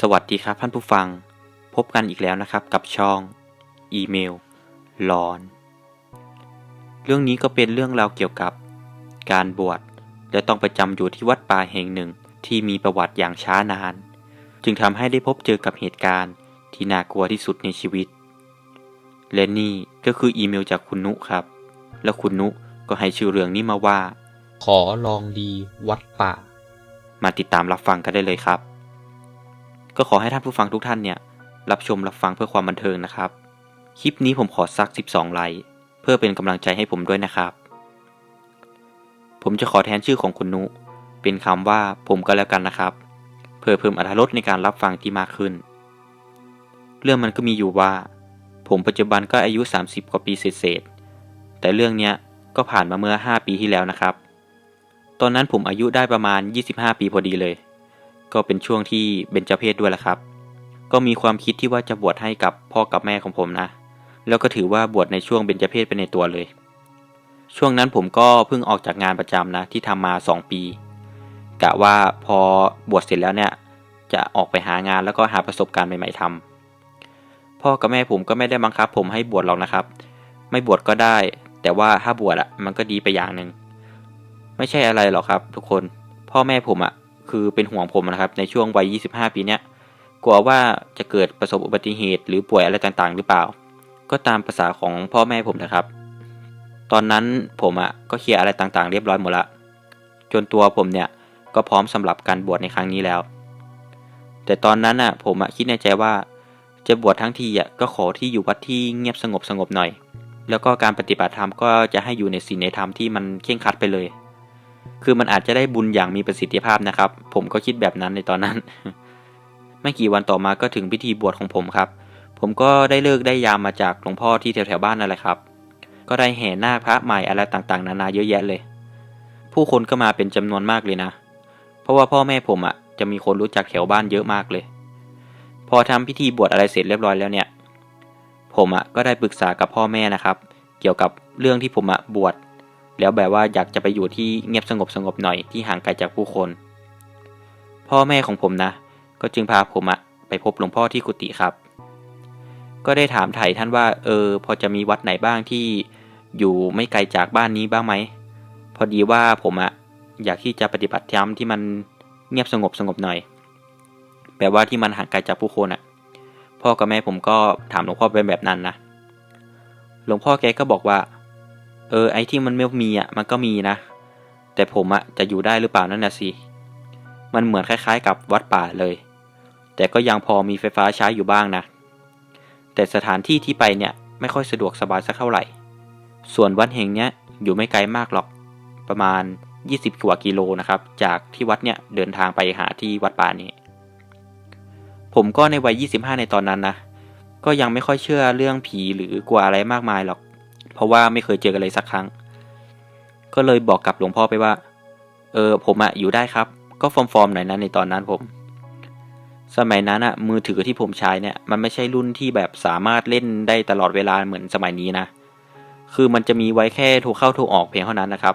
สวัสดีครับท่านผู้ฟัง พบกันอีกแล้วนะครับกับช่อง อีเมลหลอน เรื่องนี้ก็เป็นเรื่องราวเกี่ยวกับ การบวชและต้องไปจำอยู่ที่วัดป่าแห่งหนึ่งที่มีประวัติอย่างช้านาน จึงทำให้ได้พบเจอกับเหตุการณ์ที่น่ากลัวที่สุดในชีวิต และนี่ก็คืออีเมลจากคุณนุครับ แล้วคุณนุก็ให้ชื่อเรื่องนี้มาว่า ขอลองดีวัดป่า มาติดตามรับฟังกันได้เลยครับ ก็ขอให้ท่านผู้ฟังทุกท่านเนี่ย รับชมรับฟังเพื่อความบันเทิงนะครับ คลิปนี้ผมขอสัก 12 ไลค์เพื่อเป็นกำลังใจให้ผมด้วยนะครับ ผมจะขอแทนชื่อของคุณนุ เป็นคำว่าผมก็แล้วกันนะครับ เพื่อเพิ่มอรรถรสในการรับฟังที่มากขึ้น เรื่องมันก็มีอยู่ว่า ผมปัจจุบันก็อายุ 30 กว่าปีเศษแต่เรื่องเนี้ยก็ผ่านมาเมื่อ 5 ปีที่แล้วนะครับ ตอนนั้นผมอายุได้ประมาณ 25 ปีพอดีเลย ก็เป็นช่วงที่เบญจเพศด้วยแหละครับ ก็มีความคิดที่ว่าจะบวชให้กับพ่อกับแม่ของผมนะ แล้วก็ถือว่าบวชในช่วงเบญจเพศไปในตัวเลย ช่วงนั้นผมก็เพิ่งออกจากงานประจำนะที่ทำมา 2 ปี กะว่าพอบวชเสร็จแล้วเนี่ยจะออกไปหางานแล้วก็หาประสบการณ์ใหม่ๆทำพ่อกับแม่ผมก็ไม่ได้บังคับ ผมให้บวชหรอกนะครับ ไม่บวชก็ได้ แต่ว่าถ้าบวชอะมันก็ดีไปอย่างหนึ่งไม่ใช่อะไรหรอกครับ ทุกคน พ่อแม่ผมอะ่ะ คือเป็นห่วงผมนะครับ ในช่วงวัย 25 ปีเนี้ยกลัวว่าจะเกิดประสบอุบัติเหตุ หรือป่วยอะไรต่างๆ หรือเปล่า ก็ตามภาษาของพ่อแม่ผมนะครับ ตอนนั้นผมอะ่ะก็เคลียร์อะไรต่างๆ เรียบร้อยหมดละจนตัวผมเนี่ยก็พร้อมสำหรับการบวชในครั้งนี้แล้ว แต่ตอนนั้นอะผมอะคิดในใจว่า จะบวชทั้งทีอะก็ขอที่อยู่วัดที่เงียบสงบสงบหน่อย แล้วก็การปฏิบัติธรรมก็จะให้อยู่ในศีลในธรรมที่มันเคร่งครัดไปเลย คือมันอาจจะได้บุญอย่างมีประสิทธิภาพนะครับ ผมก็คิดแบบนั้นในตอนนั้น ไม่กี่วันต่อมาก็ถึงพิธีบวชของผมครับ ผมก็ได้เลิกได้ยามมาจากหลวงพ่อที่แถวๆบ้านนั่นแหละครับ ก็ได้แห่นาคพระใหม่อะไรต่างๆ นานาเยอะแยะเลย ผู้คนก็มาเป็นจำนวนมากเลยนะ เพราะว่าพ่อแม่ผมอะ่ะจะมีคนรู้จักแถวบ้านเยอะมากเลย พอทำพิธีบวชอะไรเสร็จเรียบร้อยแล้วเนี่ย ผมอะ่ะก็ได้ปรึกษากับพ่อแม่นะครับ เกี่ยวกับเรื่องที่ผมอะ่ะบวช แล้วแบบว่าอยากจะไปอยู่ที่เงียบสงบสงบหน่อยที่ห่างไกลจากผู้คน พ่อแม่ของผมนะ ก็จึงพาผมอะไปพบหลวงพ่อที่กุฏิครับ ก็ได้ถามไถ่ท่านว่า เออ พอจะมีวัดไหนบ้างที่อยู่ไม่ไกลจากบ้านนี้บ้างไหม พอดีว่าผมอะอยากที่จะปฏิบัติธรรมที่มันเงียบสงบสงบหน่อย แปลว่าที่มันห่างไกลจากผู้คนอะพ่อกับแม่ผมก็ถามหลวงพ่อเป็นแบบนั้นนะ หลวงพ่อแกก็บอกว่า เออ ไอที่มันไม่มีอะ มันก็มีนะ แต่ผมอะ จะอยู่ได้หรือเปล่านั่นนะสิ มันเหมือนคล้ายๆ กับวัดป่าเลย แต่ก็ยังพอมีไฟฟ้าใช้อยู่บ้างนะ แต่สถานที่ที่ไปเนี่ย ไม่ค่อยสะดวกสบายสักเท่าไหร่ ส่วนวัดแห่งเนี้ยอยู่ไม่ไกลมากหรอก ประมาณ 20 กว่ากิโลนะครับ จากที่วัดเนี่ยเดินทางไปหาที่วัดป่านี้ ผมก็ในวัย 25 ในตอนนั้นนะ ก็ยังไม่ค่อยเชื่อเรื่องผีหรือกลัวอะไรมากมายหรอก เพราะว่าไม่เคยเจอกันเลยสักครั้ง ก็เลยบอกกับหลวงพ่อไปว่า เออผมอะอยู่ได้ครับ ก็ฟอร์มๆหน่อยนะในตอนนั้นผม สมัยนั้นอะมือถือที่ผมใช้เนี่ยมันไม่ใช่รุ่นที่แบบสามารถเล่นได้ตลอดเวลาเหมือนสมัยนี้นะ คือมันจะมีไว้แค่โทรเข้าโทรออกเพียงเท่านั้นนะครับ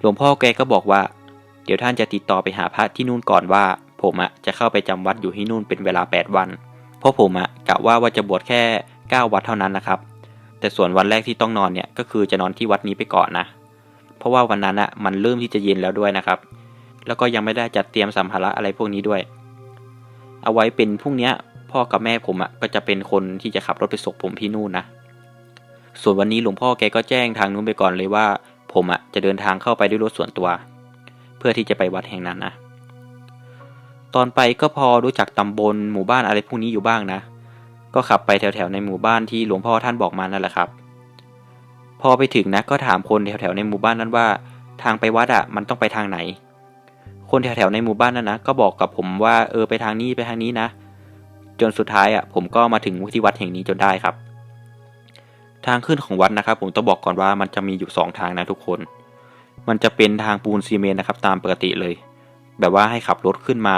หลวงพ่อแกก็บอกว่า เดี๋ยวท่านจะติดต่อไปหาพระที่นู่นก่อนว่า ผมอะจะเข้าไปจำวัดอยู่ที่นู่นเป็นเวลา 8 วัน เพราะผมอะกะว่าว่าจะบวชแค่ 9 วัดเท่านั้นนะครับ แต่ส่วนวันแรกที่ต้องนอนเนี่ยก็คือจะนอนที่วัดนี้ไปก่อนนะ เพราะว่าวันนั้นอะมันเริ่มที่จะเย็นแล้วด้วยนะครับ แล้วก็ยังไม่ได้จัดเตรียมสัมภาระอะไรพวกนี้ด้วย เอาไว้เป็นพรุ่งนี้พ่อกับแม่ผมอะก็จะเป็นคนที่จะขับรถไปส่งผมที่นู่นนะ ส่วนวันนี้หลวงพ่อแกก็แจ้งทางนู้นไปก่อนเลยว่า ผมอะจะเดินทางเข้าไปด้วยรถส่วนตัว เพื่อที่จะไปวัดแห่งนั้นนะ ตอนไปก็พอรู้จักตำบลหมู่บ้านอะไรพวกนี้อยู่บ้างนะ ก็ขับไปแถวๆในหมู่บ้านที่หลวงพ่อท่านบอกมานั่นแหละครับ พอไปถึงนะก็ถามคนแถวๆในหมู่บ้านนั้นว่า ทางไปวัดอะมันต้องไปทางไหน คนแถวๆในหมู่บ้านนั้นนะก็บอกกับผมว่าเออไปทางนี้ไปทางนี้นะ จนสุดท้ายอะผมก็มาถึงที่วัดแห่งนี้จนได้ครับ ทางขึ้นของวัดนะครับ ผมต้องบอกก่อนว่ามันจะมีอยู่สองทางนะทุกคน มันจะเป็นทางปูนซีเมนต์นะครับ ตามปกติเลย แบบว่าให้ขับรถขึ้นมา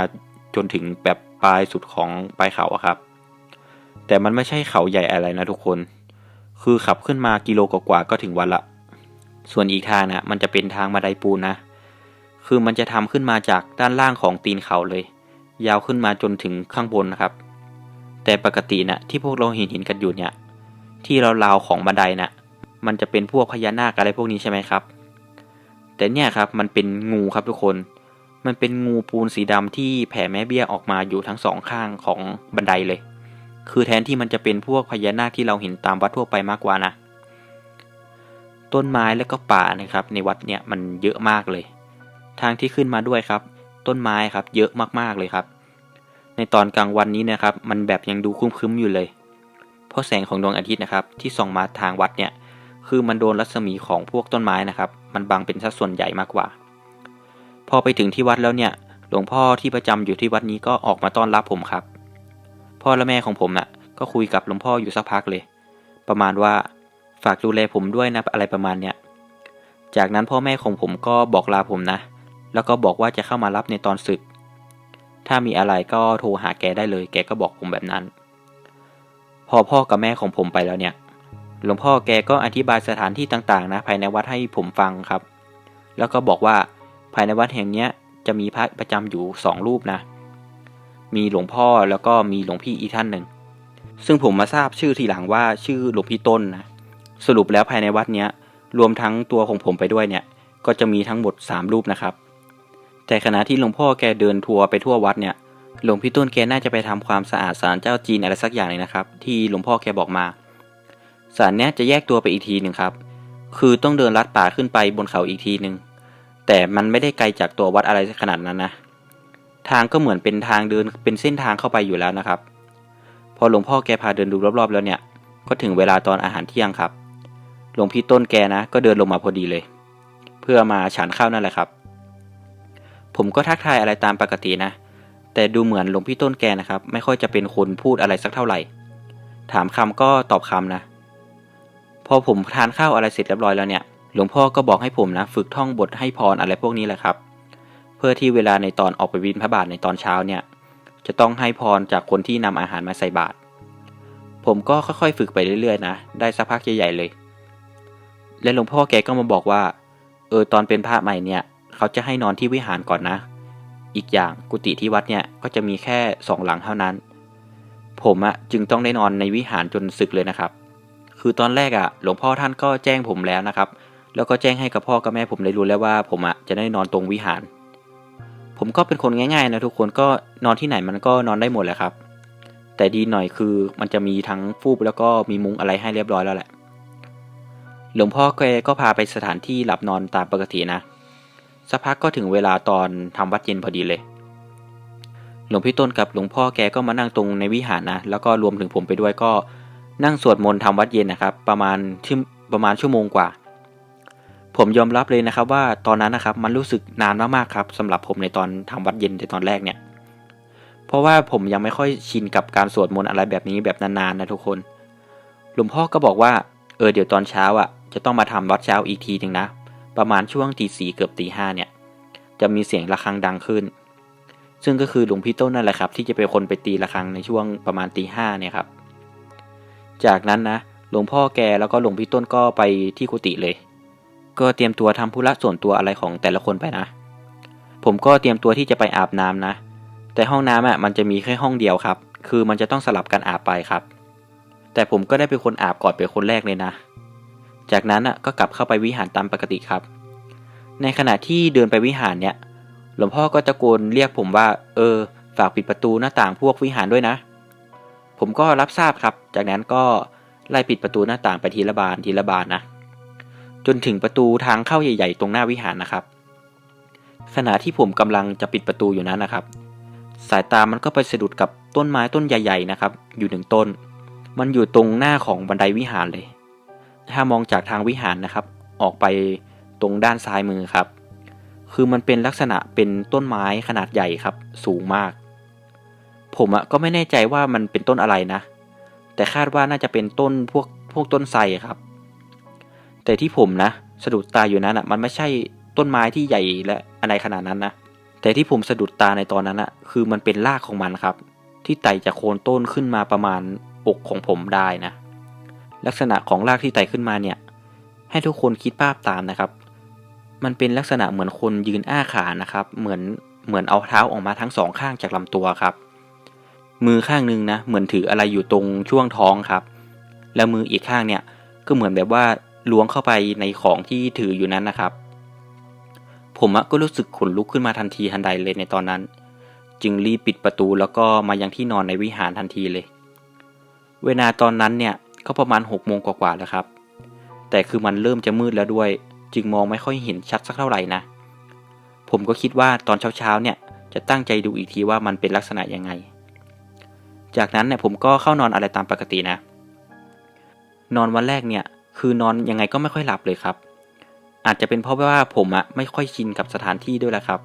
จนถึงแบบปลายสุดของปลายเขาอะครับ แต่มันไม่ใช่เขาใหญ่อะไรนะทุกคน คือขับขึ้นมากิโลกว่าก็ถึงวันละ ส่วนอีกทางนะมันจะเป็นทางมาไดปูนนะ คือมันจะทำขึ้นมาจากด้านล่างของตีนเขาเลย ยาวขึ้นมาจนถึงข้างบนนะครับ แต่ปกตินะที่พวกเราเห็นเห็นกันอยู่เนี่ย ที่เราราวๆของบันไดนะมันจะเป็นพวกพญานาคอะไรพวกนี้ใช่ไหมครับ แต่เนี่ยครับมันเป็นงูครับทุกคน มันเป็นงูปูนสีดำที่แผ่แม่เบี้ยออกมาอยู่ทั้งสองข้างของบันไดเลย คือแทนที่มันจะเป็นพวกพญานาคที่เราเห็นตามวัดทั่วไปมากกว่านะ ต้นไม้และก็ป่านะครับ ในวัดเนี่ยมันเยอะมากเลย ทางที่ขึ้นมาด้วยครับ ต้นไม้ครับเยอะมากๆเลยครับ ในตอนกลางวันนี้นะครับ มันแบบยังดูครึ้มๆอยู่เลย เพราะแสงของดวงอาทิตย์นะครับ ที่ส่องมาทางวัดเนี่ยคือมันโดนรัศมีของพวกต้นไม้นะครับ มันบังเป็นสัดส่วนใหญ่มากกว่า พอไปถึงที่วัดแล้วเนี่ย หลวงพ่อที่ประจำอยู่ที่วัดนี้ก็ออกมาต้อนรับผมครับ พ่อและแม่ของผมน่ะ ก็คุยกับหลวงพ่ออยู่สักพักเลย ประมาณว่าฝากดูแลผมด้วยนะอะไรประมาณเนี้ย จากนั้นพ่อแม่ของผมก็บอกลาผมนะ แล้วก็บอกว่าจะเข้ามารับในตอนศึก ถ้ามีอะไรก็โทรหาแกได้เลย แกก็บอกผมแบบนั้น พอพ่อกับแม่ของผมไปแล้วเนี่ย หลวงพ่อแกก็อธิบายสถานที่ต่างๆ นะ ภายในวัดให้ผมฟังครับ แล้วก็บอกว่าภายในวัดแห่งเนี้ยจะมีพระประจำอยู่สองรูปนะ มีหลวงพ่อแล้วก็มีหลวงพี่อีกท่านหนึ่ง ซึ่งผมมาทราบชื่อทีหลังว่าชื่อหลวงพี่ต้นนะสรุปแล้วภายในวัดเนี้ยรวมทั้งตัวของผมไปด้วยเนี่ย ก็จะมีทั้งหมด 3 รูปนะครับ แต่ขณะที่หลวงพ่อแกเดินทัวร์ไปทั่ววัดเนี่ยหลวงพี่ต้นแกน่าจะไปทำความสะอาดศาลเจ้าจีนอะไรสักอย่างเลยนะครับ ที่หลวงพ่อแกบอกมาศาลเนี้ยจะแยกตัวไปอีกทีหนึ่งครับ คือต้องเดินลัดป่าขึ้นไปบนเขาอีกทีหนึ่งแต่มันไม่ได้ไกลจากตัววัดอะไรขนาดนั้นนะ ทางก็เหมือนเป็นทางเดินเป็นเส้นทางเข้าไปอยู่แล้วนะครับ พอหลวงพ่อแกพาเดินดูรอบๆ แล้วเนี่ย ก็ถึงเวลาตอนอาหารเที่ยงครับ หลวงพี่ต้นแกนะ ก็เดินลงมาพอดีเลย เพื่อมาฉันข้าวนั่นแหละครับ ผมก็ทักทายอะไรตามปกตินะ แต่ดูเหมือนหลวงพี่ต้นแกนะครับ ไม่ค่อยจะเป็นคนพูดอะไรสักเท่าไหร่ ถามคำก็ตอบคำนะ พอผมทานข้าวอะไรเสร็จเรียบร้อยแล้วเนี่ย หลวงพ่อก็บอกให้ผมนะ ฝึกท่องบทให้พรอะไรพวกนี้แหละครับ พื่อที่เวลาในตอนออกไปบินพระบาทในตอนเช้าเนี่ย จะต้องให้พรจากคนที่นำอาหารมาใส่บาตรผมก็ค่อยๆ ฝึกไปเรื่อยๆนะได้สักพักใหญ่ๆเลย และหลวงพ่อแกก็มาบอกว่า เออตอนเป็นพระใหม่เนี่ย เขาจะให้นอนที่วิหารก่อนนะ อีกอย่างกุฏิที่วัดเนี่ยก็จะมีแค่สองหลังเท่านั้น ผมอะจึงต้องได้นอนในวิหารจนศึกเลยนะครับ คือตอนแรกอะหลวงพ่อท่านก็แจ้งผมแล้วนะครับ แล้วก็แจ้งให้กับพ่อกับแม่ผมได้รู้แล้วว่า ผมอะจะได้นอนตรงวิหาร ผมก็เป็นคนง่ายๆนะทุกคนก็นอนที่ไหนมันก็นอนได้หมดแหละครับ แต่ดีหน่อยคือมันจะมีทั้งฟูกแล้วก็มีมุ้งอะไรให้เรียบร้อยแล้วแหละ หลวงพ่อแกก็พาไปสถานที่หลับนอนตามปกตินะ สักพักก็ถึงเวลาตอนทำวัดเย็นพอดีเลย หลวงพี่ต้นกับหลวงพ่อแกก็มานั่งตรงในวิหารนะ แล้วก็รวมถึงผมไปด้วยก็นั่งสวดมนต์ทำวัดเย็นนะครับ ประมาณชั่วประมาณชั่วโมงกว่า ผมยอมรับเลยนะครับว่าตอนนั้นนะครับมันรู้สึกนานมากๆครับสำหรับผมในตอนทำวัดเย็นในตอนแรกเนี่ย เพราะว่าผมยังไม่ค่อยชินกับการสวดมนต์อะไรแบบนี้แบบนานๆนะทุกคน หลวงพ่อก็บอกว่าเออเดี๋ยวตอนเช้าอะ จะต้องมาทำวัดเช้าอีกทีหนึ่งนะ ประมาณช่วงตีสี่เกือบตีห้าเนี่ย จะมีเสียงะระฆังดังขึ้น ซึ่งก็คือหลวงพี่ต้นนั่นแหละครับ ที่จะเป็นคนไปตีระฆังในช่วงประมาณตีห้าเนี่ยครับ จากนั้นนะหลวงพ่อแกแล้วก็หลวงพี่ต้นก็ไปที่กุฏิเลย ก็เตรียมตัวทำธุระส่วนตัวอะไรของแต่ละคนไปนะ ผมก็เตรียมตัวที่จะไปอาบน้ำนะ แต่ห้องน้ำอะมันจะมีแค่ห้องเดียวครับ คือมันจะต้องสลับกันอาบไปครับ แต่ผมก็ได้เป็นคนอาบก่อนเป็นคนแรกเลยนะ จากนั้นอะก็กลับเข้าไปวิหารตามปกติครับ ในขณะที่เดินไปวิหารเนี่ย หลวงพ่อก็ตะโกนเรียกผมว่า เออ ฝากปิดประตูหน้าต่างพวกวิหารด้วยนะ ผมก็รับทราบครับ จากนั้นก็ไล่ปิดประตูหน้าต่างไปทีละบานทีละบานนะ จนถึงประตูทางเข้าใหญ่ ๆ ตรงหน้าวิหารนะครับ ขณะที่ผมกำลังจะปิดประตูอยู่นั้นนะครับ สายตามันก็ไปสะดุดกับต้นไม้ต้นใหญ่ ๆ นะครับ อยู่หนึ่งต้น มันอยู่ตรงหน้าของบันไดวิหารเลย ถ้ามองจากทางวิหารนะครับ ออกไปตรงด้านซ้ายมือครับ คือมันเป็นลักษณะเป็นต้นไม้ขนาดใหญ่ครับ สูงมาก ผมอะก็ไม่แน่ใจว่ามันเป็นต้นอะไรนะ แต่คาดว่าน่าจะเป็นต้นพวกพวกต้นไทรครับ แต่ที่ผมนะสะดุดตาอยู่นั้นอะมันไม่ใช่ต้นไม้ที่ใหญ่และอะไรขนาดนั้นนะแต่ที่ผมสะดุดตาในตอนนั้นอะคือมันเป็นรากของมันครับ ที่ไต่จากโคนต้นขึ้นมาประมาณอกของผมได้นะ ลักษณะของรากที่ไต่ขึ้นมาเนี่ย ให้ทุกคนคิดภาพตามนะครับ มันเป็นลักษณะเหมือนคนยืนอ้าขานะครับ เหมือนเหมือนเอาเท้าออกมาทั้งสองข้างจากลำตัวครับ มือข้างหนึงนะเหมือนถืออะไรอยู่ตรงช่วงท้องครับ แล้วมืออีกข้างเนี่ยก็เหมือนแบบว่า ล้วงเข้าไปในของที่ถืออยู่นั้นนะครับ ผมก็รู้สึกขนลุกขึ้นมาทันทีทันใดเลยในตอนนั้น จึงรีบปิดประตูแล้วก็มายังที่นอนในวิหารทันทีเลย เวลาตอนนั้นเนี่ยก็ประมาณ6กโมงกว่าๆแล้วครับ แต่คือมันเริ่มจะมืดแล้วด้วย จึงมองไม่ค่อยเห็นชัดสักเท่าไหร่นะ ผมก็คิดว่าตอนเช้าๆเนี่ยจะตั้งใจดูอีกทีว่ามันเป็นลักษณะยังไง จากนั้นเนี่ยผมก็เข้านอนอะไรตามปกตินะ นอนวันแรกเนี่ย คือนอนยังไงก็ไม่ค่อยหลับเลยครับ อาจจะเป็นเพราะว่าผมอะไม่ค่อยชินกับสถานที่ด้วยแหละครับ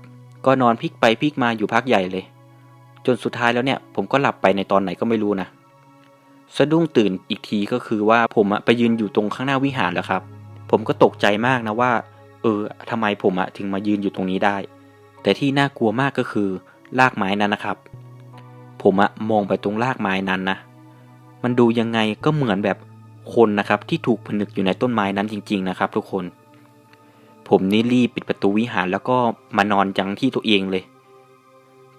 ก็นอนพลิกไปพลิกมาอยู่พักใหญ่เลย จนสุดท้ายแล้วเนี่ย ผมก็หลับไปในตอนไหนก็ไม่รู้นะ สะดุ้งตื่นอีกทีก็คือว่าผมอะไปยืนอยู่ตรงข้างหน้าวิหารแล้วครับ ผมก็ตกใจมากนะว่า เออทำไมผมอะถึงมายืนอยู่ตรงนี้ได้ แต่ที่น่ากลัวมากก็คือรากไม้นั้นนะครับ ผมอะมองไปตรงรากไม้นั้นนะมันดูยังไงก็เหมือนแบบ คนนะครับที่ถูกผนึกอยู่ในต้นไม้นั้นจริง ๆ นะครับ ทุกคน ผมนี่รีบปิดประตูวิหารแล้วก็มานอนยังที่ตัวเองเลย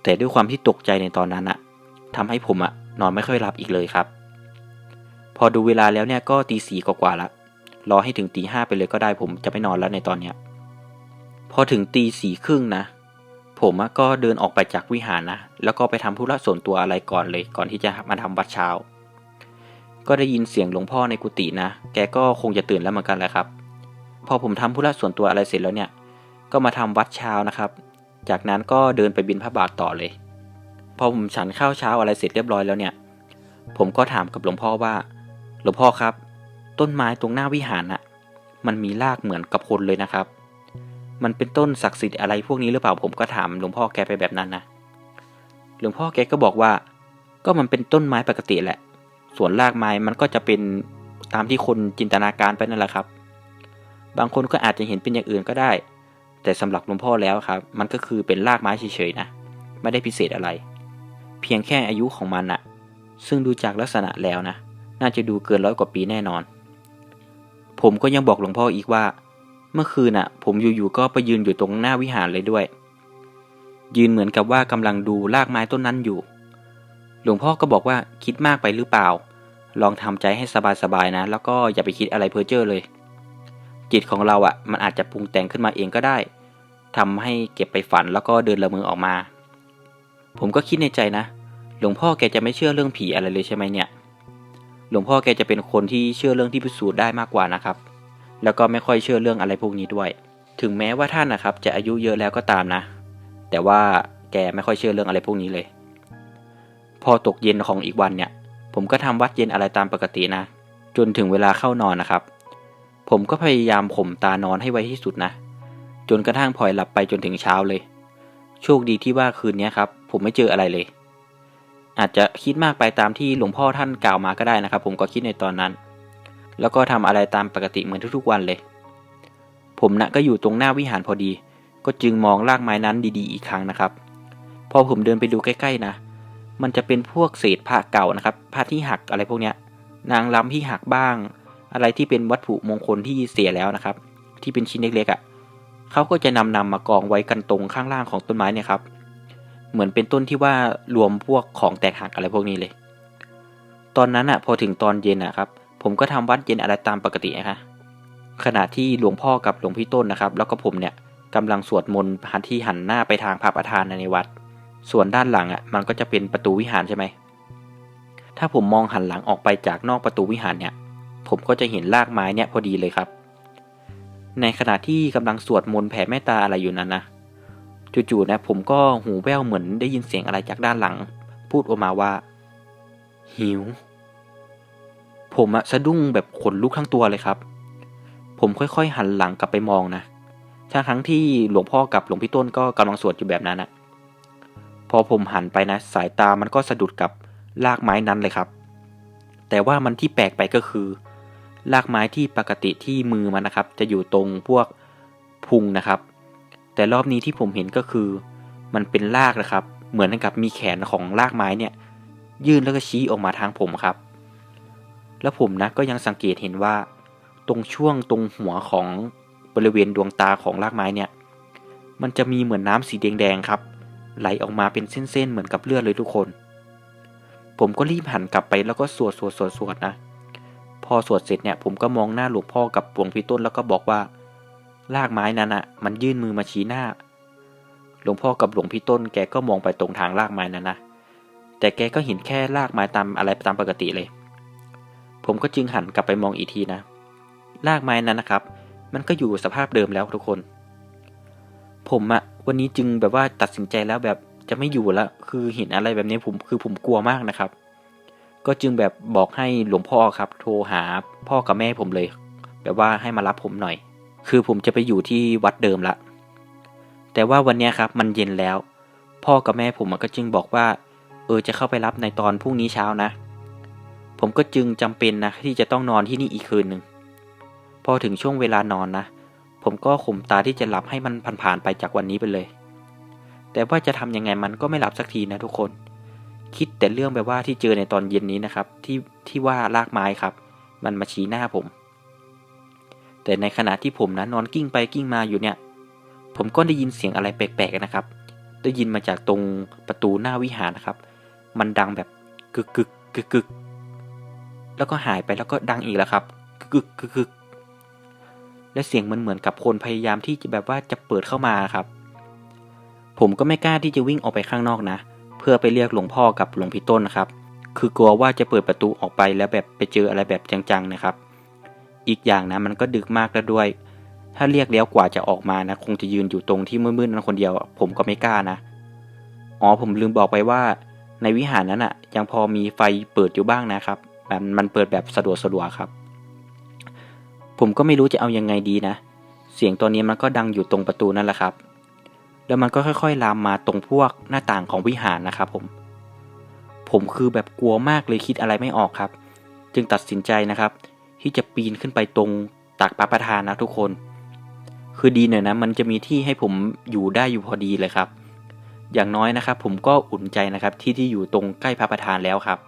แต่ด้วยความที่ตกใจในตอนนั้นอะทำให้ผมอะนอนไม่ค่อยหลับอีกเลยครับ พอดูเวลาแล้วเนี่ยก็ตีสี่กว่าละรอให้ถึงตีห้าไปเลยก็ได้ผมจะไม่นอนแล้วในตอนเนี้ยพอถึงตีสี่ครึ่งนะ ผมก็เดินออกไปจากวิหารนะ แล้วก็ไปทำธุระส่วนตัวอะไรก่อนเลย ก่อนที่จะมาทำวัดเช้า ก็ได้ยินเสียงหลวงพ่อในกุฏินะ แกก็คงจะตื่นแล้วเหมือนกันแหละครับ พอผมทำธุระส่วนตัวอะไรเสร็จแล้วเนี่ย ก็มาทำวัดเช้านะครับ จากนั้นก็เดินไปบิณฑบาตต่อเลย พอผมฉันข้าวเช้าอะไรเสร็จเรียบร้อยแล้วเนี่ย ผมก็ถามกับหลวงพ่อว่า หลวงพ่อครับ ต้นไม้ตรงหน้าวิหารน่ะ มันมีรากเหมือนกับคนเลยนะครับ มันเป็นต้นศักดิ์สิทธิ์อะไรพวกนี้หรือเปล่า ผมก็ถามหลวงพ่อแกไปแบบนั้นนะ หลวงพ่อแกก็บอกว่า ก็มันเป็นต้นไม้ปกติแหละ ส่วนรากไม้มันก็จะเป็นตามที่คนจินตนาการไปนั่นแหละครับ บางคนก็อาจจะเห็นเป็นอย่างอื่นก็ได้ แต่สำหรับหลวงพ่อแล้วครับ มันก็คือเป็นรากไม้เฉยๆนะ ไม่ได้พิเศษอะไร เพียงแค่อายุของมันนะซึ่งดูจากลักษณะแล้วนะ น่าจะดูเกินร้อยกว่าปีแน่นอน ผมก็ยังบอกหลวงพ่ออีกว่า เมื่อคืนน่ะ ผมอยู่ๆก็ไปยืนอยู่ตรงหน้าวิหารเลยด้วย ยืนเหมือนกับว่ากำลังดูรากไม้ต้นนั้นอยู่ หลวงพ่อก็บอกว่าคิดมากไปหรือเปล่า ลองทำใจให้สบายๆนะ แล้วก็อย่าไปคิดอะไรเพ้อเจ้อเลย จิตของเราอะ มันอาจจะปรุงแต่งขึ้นมาเองก็ได้ทำให้เก็บไปฝันแล้วก็เดินละเมอออกมา ผมก็คิดในใจนะ หลวงพ่อแกจะไม่เชื่อเรื่องผีอะไรเลยใช่ไหมเนี่ย หลวงพ่อแกจะเป็นคนที่เชื่อเรื่องที่พิสูจน์ได้มากกว่านะครับ แล้วก็ไม่ค่อยเชื่อเรื่องอะไรพวกนี้ด้วย ถึงแม้ว่าท่านนะครับ จะอายุเยอะแล้วก็ตามนะ แต่ว่าแกไม่ค่อยเชื่อเรื่องอะไรพวกนี้เลย พอตกเย็นของอีกวันเนี่ย ผมก็ทำวัดเย็นอะไรตามปกตินะ จนถึงเวลาเข้านอนนะครับ ผมก็พยายามข่มตานอนให้ไวที่สุดนะ จนกระทั่งพลอยหลับไปจนถึงเช้าเลย โชคดีที่ว่าคืนนี้ครับ ผมไม่เจออะไรเลย อาจจะคิดมากไปตามที่หลวงพ่อท่านกล่าวมาก็ได้นะครับ ผมก็คิดในตอนนั้น แล้วก็ทำอะไรตามปกติเหมือนทุกๆวันเลย ผมนะก็อยู่ตรงหน้าวิหารพอดี ก็จึงมองรากไม้นั้นดีๆ อีกครั้งนะครับ พอผมเดินไปดูใกล้ๆนะ มันจะเป็นพวกเศษผ้าเก่านะครับผ้าที่หักอะไรพวกเนี้ย นางล้ำที่หักบ้าง อะไรที่เป็นวัตถุมงคลที่เสียแล้วนะครับ ที่เป็นชิ้นเล็กๆอะ่ะเขาก็จะนำนำมากองไว้กันตรงข้างล่างของต้นไม้เนี่ยครับ เหมือนเป็นต้นที่ว่ารวมพวกของแตกหักอะไรพวกนี้เลย ตอนนั้นอะ พอถึงตอนเย็นอะครับ ผมก็ทำวัดเย็นอะไรตามปกตินะคะขณะที่หลวงพ่อกับหลวงพี่ต้นนะครับ แล้วก็ผมเนี่ยกำลังสวดมนต์หันที่หันหน้าไปทางพระประธานในวัด ส่วนด้านหลังอะมันก็จะเป็นประตูวิหารใช่ไหม ถ้าผมมองหันหลังออกไปจากนอกประตูวิหารเนี่ย ผมก็จะเห็นรากไม้เนี่ยพอดีเลยครับ ในขณะที่กำลังสวดมนต์แผ่เมตตาอะไรอยู่นั้นนะ จู่ๆนะผมก็หูแว่วเหมือนได้ยินเสียงอะไรจากด้านหลัง พูดออกมาว่า หิว ผมอะสะดุ้งแบบขนลุกทั้งตัวเลยครับ ผมค่อยๆหันหลังกลับไปมองนะทั้งทั้งที่หลวงพ่อกับหลวงพี่ต้นก็กำลังสวดอยู่แบบนั้นนะ พอผมหันไปนะสายตามันก็สะดุดกับรากไม้นั้นเลยครับ แต่ว่ามันที่แปลกไปก็คือรากไม้ที่ปกติที่มือมันนะครับ จะอยู่ตรงพวกพุงนะครับ แต่รอบนี้ที่ผมเห็นก็คือ มันเป็นรากนะครับ เหมือนกับมีแขนของรากไม้เนี่ยยื่นแล้วก็ชี้ออกมาทางผมครับ แล้วผมนะก็ยังสังเกตเห็นว่า ตรงช่วงตรงหัวของบริเวณดวงตาของรากไม้เนี่ย มันจะมีเหมือนน้ำสีแดงๆครับ ไหลออกมาเป็นเส้นๆ เหมือนกับเลือดเลยทุกคน ผมก็รีบหันกลับไปแล้วก็สวดสวดสวดสวดนะ พอสวดเสร็จเนี่ยผมก็มองหน้าหลวงพ่อกับหลวงพี่ต้นแล้วก็บอกว่ารากไม้นั้นอะมันยื่นมือมาชี้หน้า หลวงพ่อกับหลวงพี่ต้นแกก็มองไปตรงทางรากไม้นั้นนะ แต่แกก็เห็นแค่รากไม้ตามอะไรตามปกติเลย ผมก็จึงหันกลับไปมองอีกทีนะรากไม้นั้นนะครับ มันก็อยู่สภาพเดิมแล้วทุกคน ผมอะวันนี้จึงแบบว่าตัดสินใจแล้วแบบจะไม่อยู่แล้วคือเห็นอะไรแบบนี้ผมคือผมกลัวมากนะครับ ก็จึงแบบบอกให้หลวงพ่อครับ โทรหาพ่อกับแม่ผมเลย แบบว่าให้มารับผมหน่อย คือผมจะไปอยู่ที่วัดเดิมละ แต่ว่าวันนี้ครับมันเย็นแล้ว พ่อกับแม่ผมก็จึงบอกว่า เออจะเข้าไปรับในตอนพรุ่งนี้เช้านะ ผมก็จึงจำเป็นนะที่จะต้องนอนที่นี่อีกคืนหนึ่งพอถึงช่วงเวลานอนนะ ผมก็ข่มตาที่จะหลับให้มันผ่านๆไปจากวันนี้ไปเลย แต่ว่าจะทำยังไงมันก็ไม่หลับสักทีนะทุกคน คิดแต่เรื่องแบบว่าที่เจอในตอนเย็นนี้นะครับ ที่ที่ว่ารากไม้ครับ มันมาชี้หน้าผม แต่ในขณะที่ผมนะนอนกิ้งไปกิ้งมาอยู่เนี่ย ผมก็ได้ยินเสียงอะไรแปลกๆนะครับ ได้ยินมาจากตรงประตูหน้าวิหารนะครับ มันดังแบบกึกกึกกึกกึกแล้วก็หายไปแล้วก็ดังอีกแล้วครับกึกกึกกึก และเสียงมันเหมือนกับคนพยายามที่จะแบบว่าจะเปิดเข้ามาครับ ผมก็ไม่กล้าที่จะวิ่งออกไปข้างนอกนะ เพื่อไปเรียกหลวงพ่อกับหลวงพี่ต้นนะครับ คือกลัวว่าจะเปิดประตูออกไปแล้วแบบไปเจออะไรแบบจังๆนะครับ อีกอย่างนะมันก็ดึกมากแล้วด้วย ถ้าเรียกแล้วกว่าจะออกมานะ คงจะยืนอยู่ตรงที่มืดๆนั้นคนเดียว ผมก็ไม่กล้านะ อ๋อผมลืมบอกไปว่า ในวิหารนั้นอะ ยังพอมีไฟเปิดอยู่บ้างนะครับมันมันเปิดแบบสะดวกสะดวกครับ ผมก็ไม่รู้จะเอายังไงดีนะ เสียงตัวนี้มันก็ดังอยู่ตรงประตูนั่นแหละครับ แล้วมันก็ค่อยๆลามมาตรงพวกหน้าต่างของวิหารนะครับผม ผมคือแบบกลัวมากเลยคิดอะไรไม่ออกครับ จึงตัดสินใจนะครับ ที่จะปีนขึ้นไปตรงตักพระประธานนะทุกคน คือดีหน่อยนะ มันจะมีที่ให้ผมอยู่ได้อยู่พอดีเลยครับ อย่างน้อยนะครับ ผมก็อุ่นใจนะครับที่ที่อยู่ตรงใกล้พระประธานแล้วครับ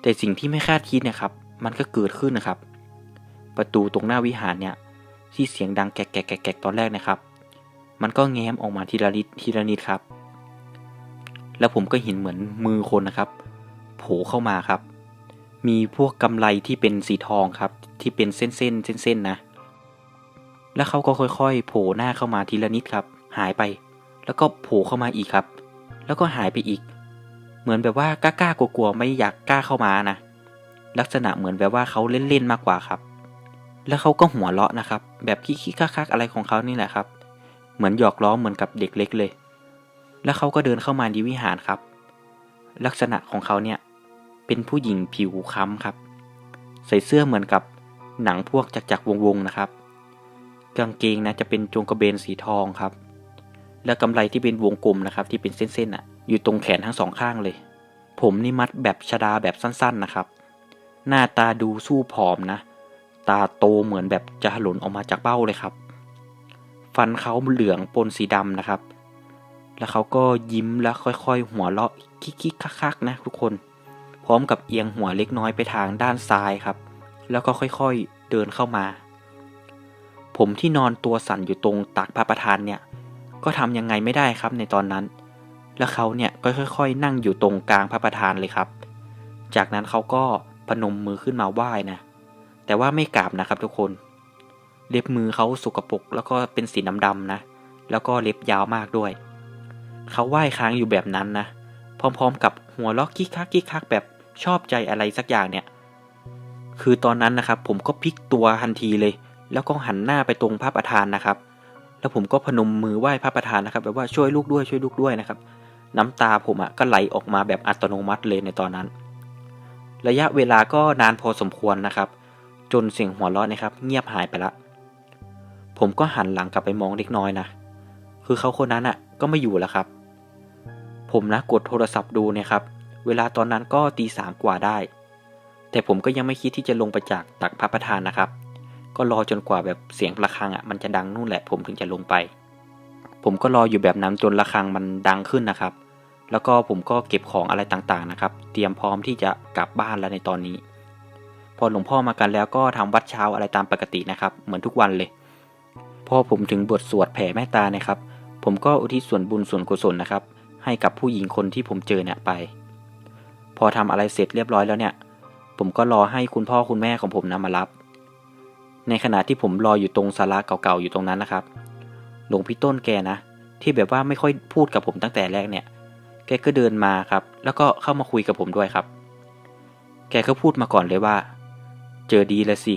แต่สิ่งที่ไม่คาดคิดนะครับ มันก็เกิดขึ้นนะครับ ประตูตรงหน้าวิหารเนี่ยที่เสียงดังแกกแกแกกแกตอนแรกนะครับ มันก็แง้มออกมาทีละนิดทีละนิดครับ แล้วผมก็เห็นเหมือนมือคนนะครับ โผล่เข้ามาครับ มีพวกกำไรที่เป็นสีทองครับ ที่เป็นเส้นเส้นเส้นเส้นนะ แล้วเขาก็ค่อยๆ โผล่หน้าเข้ามาทีละนิดครับ หายไป แล้วก็โผล่เข้ามาอีกครับ แล้วก็หายไปอีก เหมือนแบบว่ากล้ากลัวๆไม่อยากกล้าเข้ามานะ ลักษณะเหมือนแบบว่าเขาเล่นๆมากกว่าครับ แล้วเขาก็หัวเราะนะครับ แบบคิกๆคักๆอะไรของเขานี่แหละครับ เหมือนหยอกล้อเหมือนกับเด็กเล็กเลย แล้วเขาก็เดินเข้ามาในวิหารครับ ลักษณะของเขาเนี่ยเป็นผู้หญิงผิวค้ำครับ ใส่เสื้อเหมือนกับหนังพวกจักจักวงๆนะครับ กางเกงนะจะเป็นจงกระเบนสีทองครับ และกำไรที่เป็นวงกลมนะครับ ที่เป็นเส้นๆอะ อยู่ตรงแขนทั้งสองข้างเลย ผมนี่มัดแบบชดาแบบสั้นๆนะครับ หน้าตาดูสู้ผอมนะ ตาโตเหมือนแบบจะหล่นออกมาจากเบ้าเลยครับ ฟันเขาเหลืองปนสีดำนะครับ แล้วเขาก็ยิ้มแล้วค่อยๆ หัวเราะคิกๆคักๆนะทุกคน พร้อมกับเอียงหัวเล็กน้อยไปทางด้านซ้ายครับ แล้วก็ค่อยๆเดินเข้ามา ผมที่นอนตัวสั่นอยู่ตรงตักพระประธานเนี่ย ก็ทำยังไงไม่ได้ครับในตอนนั้น แล้วเขาเนี่ยก็ค่อย ๆ นั่งอยู่ตรงกลางพระประธานเลยครับ จากนั้นเขาก็พนมมือขึ้นมาไหว้นะ แต่ว่าไม่กราบนะครับทุกคน เล็บมือเขาสกปรกแล้วก็เป็นสีดำๆนะ แล้วก็เล็บยาวมากด้วย เขาไหว้ค้างอยู่แบบนั้นนะ พร้อมๆ กับหัวล็อกกิ๊กคักกิ๊กคักแบบชอบใจอะไรสักอย่างเนี่ย คือตอนนั้นนะครับ ผมก็พลิกตัวทันทีเลย แล้วก็หันหน้าไปตรงพระประธานนะครับ แล้วผมก็พนมมือไหว้พระประธานนะครับ แบบว่าช่วยลูกด้วยช่วยลูกด้วยนะครับ น้ำตาผมอะ่ะก็ไหลออกมาแบบอัตโนมัติเลยในตอนนั้น ระยะเวลาก็นานพอสมควรนะครับ จนเสียงหัวเราะนะครับ เงียบหายไปละ ผมก็หันหลังกลับไปมองเล็กน้อยนะ คือเขาคนนั้นอะ่ะ ก็ไม่อยู่แล้วครับ ผมนะกดโทรศัพท์ดูเนี่ยครับ เวลาตอนนั้นก็ตีสามกว่าได้ แต่ผมก็ยังไม่คิดที่จะลงไปจากตักพระประธานนะครับ ก็รอจนกว่าแบบเสียงระฆังอะมันจะดังนู่นแหละ ผมถึงจะลงไป ผมก็รออยู่แบบนั้นจนระฆังมันดังขึ้นนะครับ แล้วก็ผมก็เก็บของอะไรต่างๆนะครับ เตรียมพร้อมที่จะกลับบ้านแล้วในตอนนี้ พอหลวงพ่อมากันแล้วก็ทำวัดเช้าอะไรตามปกตินะครับ เหมือนทุกวันเลย พอผมถึงบทสวดแผ่เมตตานะครับ ผมก็อุทิศส่วนบุญส่วนกุศลนะครับ ให้กับผู้หญิงคนที่ผมเจอเนี่ยไป พอทำอะไรเสร็จเรียบร้อยแล้วเนี่ย ผมก็รอให้คุณพ่อคุณแม่ของผมนะมารับ ในขณะที่ผมรออยู่ตรงศาลาเก่าๆอยู่ตรงนั้นนะครับ หลวงพี่ต้นแกนะ ที่แบบว่าไม่ค่อยพูดกับผมตั้งแต่แรกเนี่ย แกก็เดินมาครับ แล้วก็เข้ามาคุยกับผมด้วยครับ แกก็พูดมาก่อนเลยว่า เจอดีแล้วสิ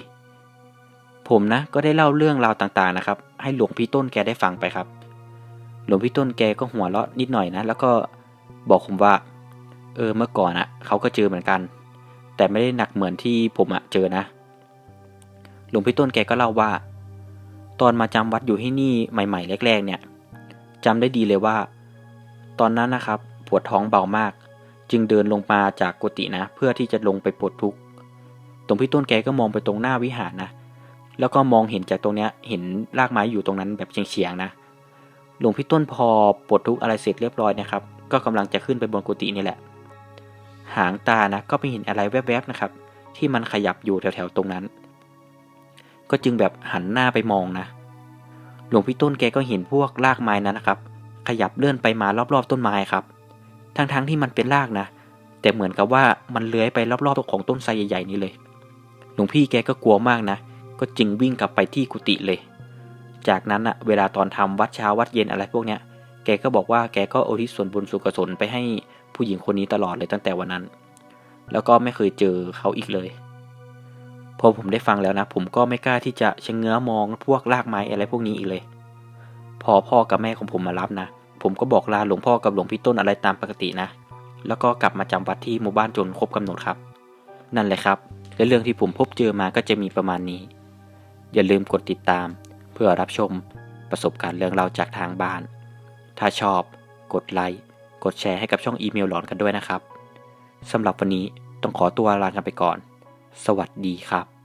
ผมนะก็ได้เล่าเรื่องราวต่างๆนะครับ ให้หลวงพี่ต้นแกได้ฟังไปครับ หลวงพี่ต้นแกก็หัวเราะนิดหน่อยนะ แล้วก็บอกผมว่า เออเมื่อก่อนอะเขาก็เจอเหมือนกัน แต่ไม่ได้หนักเหมือนที่ผมอะเจอนะ หลวงพี่ต้นแกก็เล่าว่า ตอนมาจำวัดอยู่ที่นี่ใหม่ ๆ แรก ๆ เนี่ยจำได้ดีเลยว่า ตอนนั้นนะครับปวดท้องเบามาก จึงเดินลงมาจากกุฏินะ เพื่อที่จะลงไปปลดทุกข์ หลวงพี่ต้นแกก็มองไปตรงหน้าวิหารนะ แล้วก็มองเห็นจากตรงเนี้ย เห็นรากไม้อยู่ตรงนั้นแบบเฉียงๆนะ หลวงพี่ต้นพอปลดทุกข์อะไรเสร็จเรียบร้อยนะครับ ก็กำลังจะขึ้นไปบนกุฏินี่แหละ หางตานะ ก็ไปเห็นอะไรแวบๆนะครับ ที่มันขยับอยู่แถวๆตรงนั้น ก็จึงแบบหันหน้าไปมองนะ หลวงพี่ต้นแกก็เห็นพวกรากไม้นั้นนะครับ ขยับเลื่อนไปมารอบๆต้นไม้ครับ ทั้งๆที่มันเป็นรากนะ แต่เหมือนกับว่ามันเลื้อยไปรอบๆของต้นไทรใหญ่ๆนี้เลย ลวงพี่แกก็กลัวมากนะ ก็จึงวิ่งกลับไปที่กุฏิเลย จากนั้นอะเวลาตอนทำวัดเช้าวัดเย็นอะไรพวกเนี้ย แกก็บอกว่าแกก็อุทิศส่วนบุญส่วนกุศลไปให้ผู้หญิงคนนี้ตลอดเลยตั้งแต่วันนั้น แล้วก็ไม่เคยเจอเขาอีกเลย พอผมได้ฟังแล้วนะ ผมก็ไม่กล้าที่จะชะเง้อมองพวกรากไม้อะไรพวกนี้อีกเลย พอพ่อกับแม่ของผมมารับนะ ผมก็บอกลาหลวงพ่อกับหลวงพี่ต้นอะไรตามปกตินะ แล้วก็กลับมาจำวัดที่หมู่บ้านจนครบกำหนดครับ นั่นแหละครับ และเรื่องที่ผมพบเจอมาก็จะมีประมาณนี้ อย่าลืมกดติดตาม เพื่อรับชมประสบการณ์เรื่องราวจากทางบ้าน ถ้าชอบ กดไลค์กดแชร์ให้กับช่องอีเมลหลอนกันด้วยนะครับสำหรับวันนี้ต้องขอตัวลากันไปก่อน สวัสดีครับ